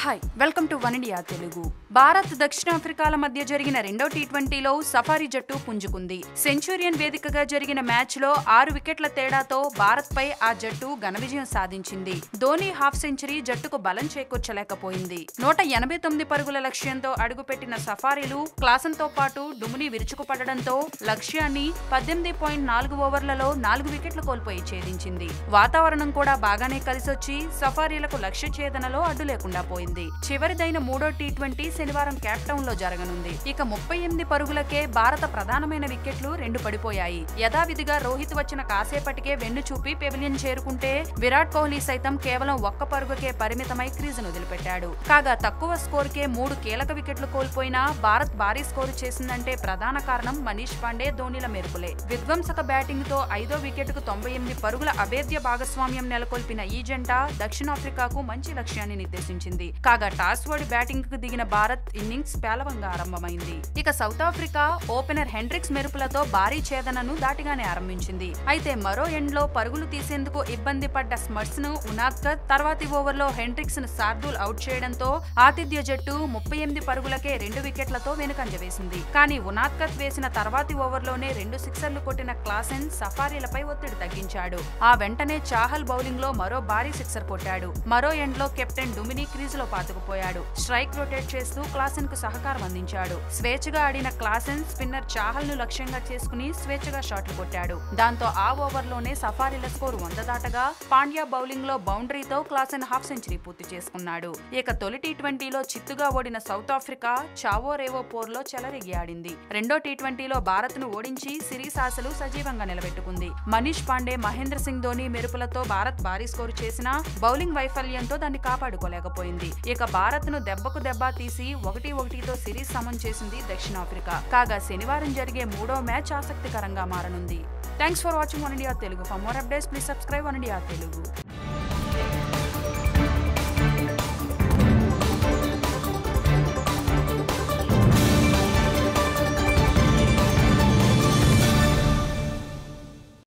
Hi welcome to one India Telugu Bharat దక్షిణాఫ్రికాల మధ్య జరిగిన రెండో టీ ట్వంటీలో సఫారీ జట్టు పుంజుకుంది సెంచురియన్ వేదికగా జరిగిన మ్యాచ్లో ఆరు వికెట్ల తేడాతో భారత్ పై ఆ జట్టు ఘన విజయం సాధించింది ధోని హాఫ్ సెంచరీ జట్టుకు బలం చేకూర్చలేకపోయింది నూట ఎనభై తొమ్మిది పరుగుల లక్ష్యంతో అడుగుపెట్టిన సఫారీలు క్లాసన్ పాటు డుముని విరుచుకుపడడంతో లక్ష్యాన్ని పద్దెనిమిది పాయింట్ నాలుగు ఓవర్లలో నాలుగు వికెట్లు కోల్పోయి ఛేదించింది వాతావరణం కూడా బాగానే కలిసొచ్చి సఫారీలకు లక్ష్య ఛేదనలో అడ్డు లేకుండా పోయింది చివరిదైన మూడో టీ ట్వంటీ శనివారం క్యాప్టౌన్లో జరగనుంది. ఇక ముప్పై ఎనిమిది పరుగులకే భారత ప్రధానమైన వికెట్లు రెండు పడిపోయాయి. యథావిధిగా రోహిత్ వచ్చిన కాసేపటికే వెన్ను చూపి పెవిలియన్ చేరుకుంటే విరాట్ కోహ్లీ సైతం కేవలం ఒక్క పరుగుకే పరిమితమై క్రీజును వదిలిపెట్టాడు. కాగా తక్కువ స్కోర్కే మూడు కీలక వికెట్లు కోల్పోయినా భారత్ భారీ స్కోరు చేసిందంటే ప్రధాన కారణం మనీష్ పాండే ధోనిల మెరుపులే. విధ్వంసక బ్యాటింగ్తో ఐదో వికెట్కు తొంభై ఎనిమిది పరుగుల అభేద్య భాగస్వామ్యం నెలకొల్పిన ఈ జంట దక్షిణాఫ్రికాకు మంచి లక్ష్యాన్ని నిర్దేశించింది. కాగా టాస్ ఓడి బ్యాటింగ్కు దిగిన భారత్ ఇన్నింగ్స్ పేలవంగా ఆరంభమైంది. ఇక సౌత్ ఆఫ్రికా ఓపెనర్ హెండ్రిక్స్ మెరుపులతో భారీ ఛేదనను దాటిగానే ఆరంభించింది. అయితే మరో ఎండ్లో పరుగులు తీసేందుకు ఇబ్బంది పడ్డ స్మర్ట్స్ను ఉనాద్కర్ తర్వాతి ఓవర్లో హెండ్రిక్స్ను శార్దూల్ అవుట్ చేయడంతో ఆతిథ్య జట్టు ముప్పై ఎనిమిది పరుగులకే రెండు వికెట్లతో వెనుకంజ వేసింది. కానీ ఉనాద్కర్ వేసిన తర్వాతి ఓవర్లోనే రెండు సిక్సర్లు కొట్టిన క్లాసెన్ సఫారీలపై ఒత్తిడి తగ్గించాడు. ఆ వెంటనే చాహల్ బౌలింగ్లో మరో భారీ సిక్సర్ కొట్టాడు. మరో ఎండ్లో కెప్టెన్ డుమిని క్రీజ్లో పాతుకుపోయాడు. స్ట్రైక్ రొటేట్ చేస్తూ క్లాసెన్కు సహకారం అందించాడు. స్వేచ్ఛగా ఆడిన క్లాసెన్ స్పిన్నర్ చాహల్ను లక్ష్యంగా చేసుకుని స్వేచ్ఛగా షాట్లు కొట్టాడు. దాంతో ఆ ఓవర్లోనే సఫారీల స్కోరు వంద దాటగా పాండ్యా బౌలింగ్లో బౌండరీతో క్లాసెన్ హాఫ్ సెంచరీ పూర్తి చేసుకున్నాడు. ఇక తొలి టీ ట్వంటీలో చిత్తుగా ఓడిన సౌత్ ఆఫ్రికా చావో రేవో పోర్లో చెలరేగి ఆడింది. రెండో టీ ట్వంటీలో భారత్ను ఓడించి సిరీస్ ఆశలు సజీవంగా నిలబెట్టుకుంది. మనీష్ పాండే మహేంద్ర సింగ్ ధోని మెరుపులతో భారత్ భారీ స్కోరు చేసినా బౌలింగ్ వైఫల్యంతో దాన్ని కాపాడుకోలేకపోయింది. ఇక భారత్ను దెబ్బకు దెబ్బ తీసి ఒకటి ఒకటితో సిరీస్ సమం చేసింది దక్షిణాఫ్రికా. కాగా శనివారం జరిగే మూడో మ్యాచ్ ఆసక్తికరంగా మారనుంది. Thanks for watching one India Telugu for more updates please subscribe one India Telugu